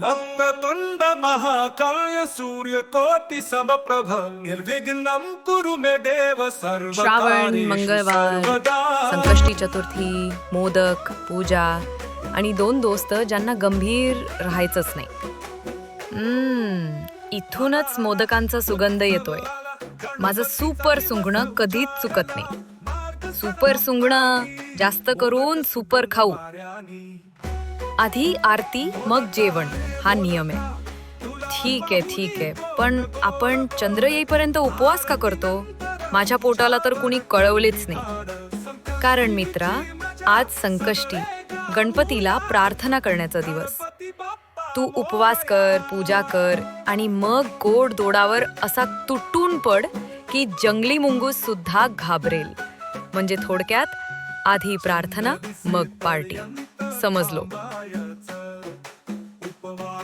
वक्रतुण्ड महाकाय सूर्यकोटि समप्रभ निर्विघ्नं कुरु मे देव श्रावण मंगळवार संकष्टी चतुर्थी मोदक पूजा आणि दोन दोस्त ज्यांना गंभीर राहायचंच नाही. हम्म, इथूनच मोदकांचा सुगंध येतोय. माझं सुपर सुंगणं कधीच चुकत नाही. सुपर सुंगणं जास्त करून सुपर खाऊ. आधी आरती मग जेवण. हा नियम आहे. ठीक आहे ठीक आहे. पण आपण चंद्र येईपर्यंत उपवास का करतो? माझ्या पोटाला तर कुणी कळवलेच नाही. कारण मित्रा आज संकष्टी. गणपतीला प्रार्थना करण्याचा दिवस. तू उपवास कर पूजा कर आणि मग गोड दोडावर असा तुटून पड की जंगली मुंगूस सुद्धा घाबरेल. म्हणजे थोडक्यात आधी प्रार्थना मग पार्टी. समजलो.